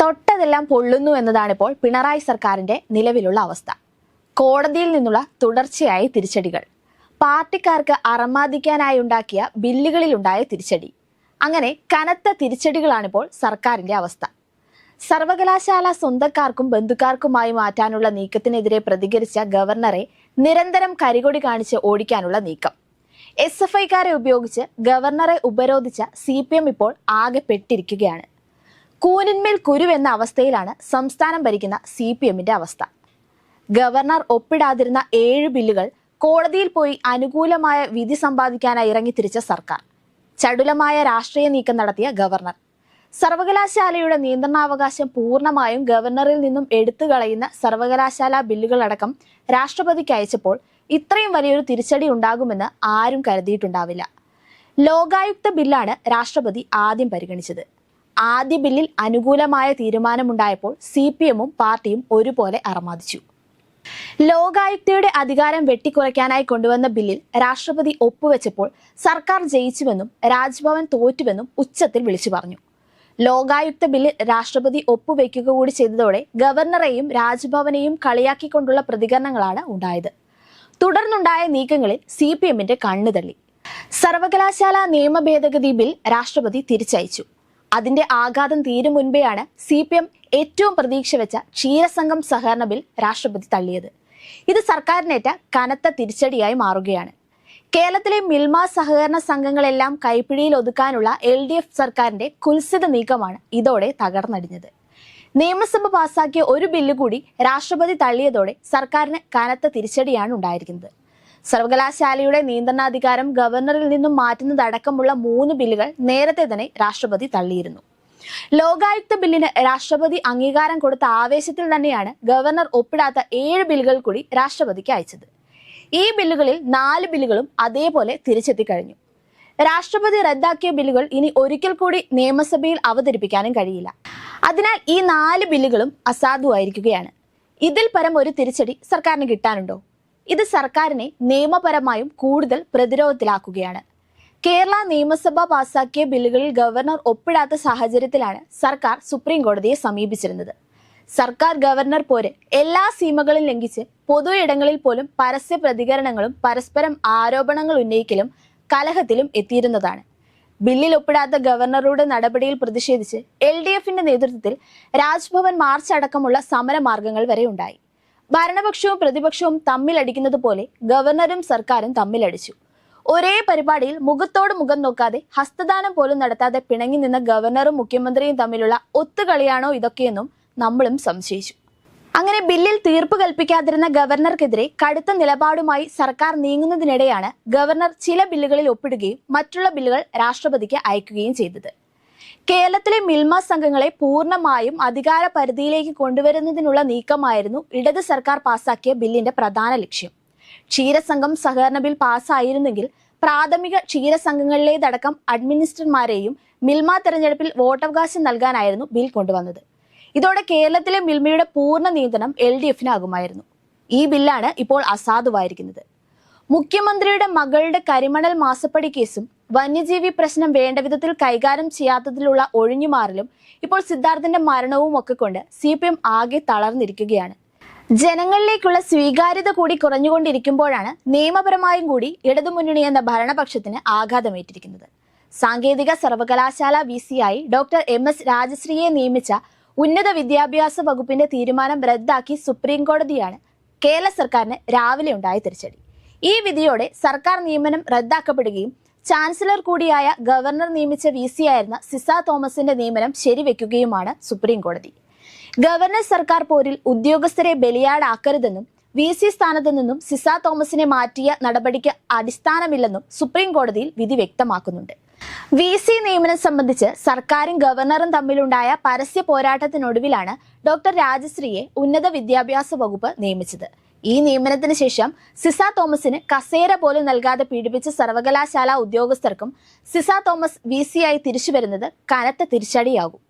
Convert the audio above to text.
തൊട്ടതെല്ലാം പൊള്ളുന്നു എന്നതാണ് ഇപ്പോൾ പിണറായി സർക്കാരിന്റെ നിലവിലുള്ള അവസ്ഥ. കോടതിയിൽ നിന്നുള്ള തുടർച്ചയായ തിരിച്ചടികൾ. പാർട്ടിക്കാർക്ക് അറമാദിക്കാനായി ഉണ്ടാക്കിയ ബില്ലുകളിലുണ്ടായ തിരിച്ചടി. അങ്ങനെ കനത്ത തിരിച്ചടികളാണിപ്പോൾ സർക്കാരിന്റെ അവസ്ഥ. സർവകലാശാല സ്വന്തക്കാർക്കും ബന്ധുക്കാർക്കുമായി മാറ്റാനുള്ള നീക്കത്തിനെതിരെ പ്രതികരിച്ച ഗവർണറെ നിരന്തരം കരികൊടി കാണിച്ച് ഓടിക്കാനുള്ള നീക്കം. എസ് എഫ് ഐക്കാരെ ഉപയോഗിച്ച് ഗവർണറെ ഉപരോധിച്ച സി ഇപ്പോൾ ആകെ പെട്ടിരിക്കുകയാണ്. കൂനിന്മേൽ കുരുവെന്ന അവസ്ഥയിലാണ് സംസ്ഥാനം ഭരിക്കുന്ന സി പി എമ്മിന്റെ അവസ്ഥ. ഗവർണർ ഒപ്പിടാതിരുന്ന ഏഴ് ബില്ലുകൾ കോടതിയിൽ പോയി അനുകൂലമായ വിധി സമ്പാദിക്കാനായി ഇറങ്ങിത്തിരിച്ച സർക്കാർ. ചടുലമായ രാഷ്ട്രീയ നീക്കം നടത്തിയ ഗവർണർ. സർവകലാശാലയുടെ നിയന്ത്രണാവകാശം പൂർണമായും ഗവർണറിൽ നിന്നും എടുത്തു കളയുന്ന സർവകലാശാല ബില്ലുകളടക്കം രാഷ്ട്രപതിക്ക് അയച്ചപ്പോൾ ഇത്രയും വലിയൊരു തിരിച്ചടി ഉണ്ടാകുമെന്ന് ആരും കരുതിയിട്ടുണ്ടാവില്ല. ലോകായുക്ത ബില്ലാണ് രാഷ്ട്രപതി ആദ്യം പരിഗണിച്ചത്. ആദ്യ ബില്ലിൽ അനുകൂലമായ തീരുമാനമുണ്ടായപ്പോൾ സി പി എമ്മും പാർട്ടിയും ഒരുപോലെ അറമാദിച്ചു. ലോകായുക്തയുടെ അധികാരം വെട്ടിക്കുറയ്ക്കാനായി കൊണ്ടുവന്ന ബില്ലിൽ രാഷ്ട്രപതി ഒപ്പുവെച്ചപ്പോൾ സർക്കാർ ജയിച്ചുവെന്നും രാജ്ഭവൻ തോറ്റുവെന്നും ഉച്ചത്തിൽ വിളിച്ചു പറഞ്ഞു. ലോകായുക്ത ബില്ലിൽ രാഷ്ട്രപതി ഒപ്പുവെക്കുക കൂടി ചെയ്തതോടെ ഗവർണറെയും രാജ്ഭവനെയും കളിയാക്കിക്കൊണ്ടുള്ള പ്രതികരണങ്ങളാണ് ഉണ്ടായത്. തുടർന്നുണ്ടായ നീക്കങ്ങളിൽ സി പി എമ്മിന്റെ കണ്ണുതള്ളി. സർവകലാശാല നിയമ ഭേദഗതി ബിൽ രാഷ്ട്രപതി തിരിച്ചയച്ചു. അതിന്റെ ആഘാതം തീരും മുൻപെയാണ് സി പി എം ഏറ്റവും പ്രതീക്ഷ വെച്ച ക്ഷീരസംഘം സഹകരണ ബിൽ രാഷ്ട്രപതി തള്ളിയത്. ഇത് സർക്കാരിനേറ്റ കനത്ത തിരിച്ചടിയായി മാറുകയാണ്. കേരളത്തിലെ മിൽമ സഹകരണ സംഘങ്ങളെല്ലാം കൈപ്പിടിയിൽ ഒതുക്കാനുള്ള എൽ ഡി എഫ് സർക്കാരിന്റെ കുൽസിത നീക്കമാണ് ഇതോടെ തകർന്നടിഞ്ഞത്. നിയമസഭ പാസാക്കിയ ഒരു ബില്ല് കൂടി രാഷ്ട്രപതി തള്ളിയതോടെ സർക്കാരിന് കനത്ത തിരിച്ചടിയാണ് ഉണ്ടായിരിക്കുന്നത്. സർവകലാശാലയുടെ നിയന്ത്രണാധികാരം ഗവർണറിൽ നിന്നും മാറ്റുന്നതടക്കമുള്ള മൂന്ന് ബില്ലുകൾ നേരത്തെ തന്നെ രാഷ്ട്രപതി തള്ളിയിരുന്നു. ലോകായുക്ത ബില്ലിന് രാഷ്ട്രപതി അംഗീകാരം കൊടുത്ത ആവേശത്തിൽ തന്നെയാണ് ഗവർണർ ഒപ്പിടാത്ത ഏഴ് ബില്ലുകൾ കൂടി രാഷ്ട്രപതിക്ക് അയച്ചത്. ഈ ബില്ലുകളിൽ നാല് ബില്ലുകളും അതേപോലെ തിരിച്ചെത്തിക്കഴിഞ്ഞു. രാഷ്ട്രപതി റദ്ദാക്കിയ ബില്ലുകൾ ഇനി ഒരിക്കൽ കൂടി നിയമസഭയിൽ അവതരിപ്പിക്കാനും കഴിയില്ല. അതിനാൽ ഈ നാല് ബില്ലുകളും അസാധുവായിരിക്കുകയാണ്. ഇതിൽ പരം ഒരു തിരിച്ചടി സർക്കാരിന് കിട്ടാനുണ്ടോ? ഇത് സർക്കാരിനെ നിയമപരമായും കൂടുതൽ പ്രതിരോധത്തിലാക്കുകയാണ്. കേരള നിയമസഭ പാസാക്കിയ ബില്ലുകളിൽ ഗവർണർ ഒപ്പിടാത്ത സാഹചര്യത്തിലാണ് സർക്കാർ സുപ്രീം കോടതിയെ സമീപിച്ചിരുന്നത്. സർക്കാർ ഗവർണർ പോര് എല്ലാ സീമകളും ലംഘിച്ച് പൊതു ഇടങ്ങളിൽ പോലും പരസ്യ പ്രതികരണങ്ങളും പരസ്പരം ആരോപണങ്ങൾ ഉന്നയിക്കലും കലഹത്തിലും എത്തിയിരുന്നതാണ്. ബില്ലിൽ ഒപ്പിടാത്ത ഗവർണറുടെ നടപടിയിൽ പ്രതിഷേധിച്ച് എൽ ഡി എഫിന്റെ നേതൃത്വത്തിൽ രാജ്ഭവൻ മാർച്ച് അടക്കമുള്ള സമരമാർഗങ്ങൾ വരെ ഉണ്ടായി. ഭരണപക്ഷവും പ്രതിപക്ഷവും തമ്മിലടിക്കുന്നത് പോലെ ഗവർണറും സർക്കാരും തമ്മിലടിച്ചു. ഒരേ പരിപാടിയിൽ മുഖത്തോട് മുഖം നോക്കാതെ ഹസ്തദാനം പോലും നടത്താതെ പിണങ്ങി നിന്ന ഗവർണറും മുഖ്യമന്ത്രിയും തമ്മിലുള്ള ഒത്തുകളിയാണോ ഇതൊക്കെയെന്നും നമ്മളും സംശയിച്ചു. അങ്ങനെ ബില്ലിൽ തീർപ്പ് കൽപ്പിക്കാതിരുന്ന ഗവർണർക്കെതിരെ കടുത്ത നിലപാടുമായി സർക്കാർ നീങ്ങുന്നതിനിടെയാണ് ഗവർണർ ചില ബില്ലുകളിൽ ഒപ്പിടുകയും മറ്റുള്ള ബില്ലുകൾ രാഷ്ട്രപതിക്ക് അയക്കുകയും ചെയ്തത്. കേരളത്തിലെ മിൽമ സംഘങ്ങളെ പൂർണമായും അധികാര പരിധിയിലേക്ക് കൊണ്ടുവരുന്നതിനുള്ള നീക്കമായിരുന്നു ഇടത് സർക്കാർ പാസാക്കിയ ബില്ലിന്റെ പ്രധാന ലക്ഷ്യം. ക്ഷീരസംഘം സഹകരണ ബിൽ പാസ്സായിരുന്നെങ്കിൽ പ്രാഥമിക ക്ഷീരസംഘങ്ങളിലേതടക്കം അഡ്മിനിസ്റ്റർമാരെയും മിൽമ തെരഞ്ഞെടുപ്പിൽ വോട്ടവകാശം നൽകാനായിരുന്നു ബിൽ കൊണ്ടുവന്നത്. ഇതോടെ കേരളത്തിലെ മിൽമയുടെ പൂർണ നിയന്ത്രണം എൽ ഡി എഫിനാകുമായിരുന്നു. ഈ ബില്ലാണ് ഇപ്പോൾ അസാധുവായിരിക്കുന്നത്. മുഖ്യമന്ത്രിയുടെ മകളുടെ കരിമണൽ മാസപ്പടി കേസും വന്യജീവി പ്രശ്നം വേണ്ട വിധത്തിൽ കൈകാര്യം ചെയ്യാത്തതിലുള്ള ഒഴിഞ്ഞുമാറലും ഇപ്പോൾ സിദ്ധാർത്ഥന്റെ മരണവും ഒക്കെ കൊണ്ട് സി പി എം ആകെ തളർന്നിരിക്കുകയാണ്. ജനങ്ങളിലേക്കുള്ള സ്വീകാര്യത കൂടി കുറഞ്ഞുകൊണ്ടിരിക്കുമ്പോഴാണ് നിയമപരമായും കൂടി ഇടതുമുന്നണി എന്ന ഭരണപക്ഷത്തിന് ആഘാതമേറ്റിരിക്കുന്നത്. സാങ്കേതിക സർവകലാശാല വി സിയായി ഡോക്ടർ എം എസ് രാജശ്രീയെ നിയമിച്ച ഉന്നത വിദ്യാഭ്യാസ വകുപ്പിന്റെ തീരുമാനം റദ്ദാക്കി സുപ്രീം കോടതിയാണ് കേരള സർക്കാരിന് രാവിലെ ഉണ്ടായ തിരിച്ചടി. ഈ വിധിയോടെ സർക്കാർ നിയമനം റദ്ദാക്കപ്പെടുകയും ചാൻസലർ കൂടിയായ ഗവർണർ നിയമിച്ച വി സി ആയിരുന്ന സിസ തോമസിന്റെ നിയമനം ശരിവെക്കുകയുമാണ് സുപ്രീം കോടതി. ഗവർണർ സർക്കാർ പോരിൽ ഉദ്യോഗസ്ഥരെ ബലിയാടാക്കരുതെന്നും വി സി സ്ഥാനത്ത് നിന്നും സിസ തോമസിനെ മാറ്റിയ നടപടിക്ക് അടിസ്ഥാനമില്ലെന്നും സുപ്രീം കോടതിയിൽ വിധി വ്യക്തമാക്കുന്നുണ്ട്. വി സി നിയമനം സംബന്ധിച്ച് സർക്കാരും ഗവർണറും തമ്മിലുണ്ടായ പരസ്യ പോരാട്ടത്തിനൊടുവിലാണ് ഡോക്ടർ രാജശ്രീയെ ഉന്നത വിദ്യാഭ്യാസ വകുപ്പ് നിയമിച്ചത്. ഈ നിയമനത്തിന് ശേഷം സിസ തോമസിന് കസേര പോലും നൽകാതെ പീഡിപ്പിച്ച സർവകലാശാല ഉദ്യോഗസ്ഥർക്കും സിസ തോമസ് വി സിയായി തിരിച്ചു വരുന്നത് കനത്ത തിരിച്ചടിയാകും.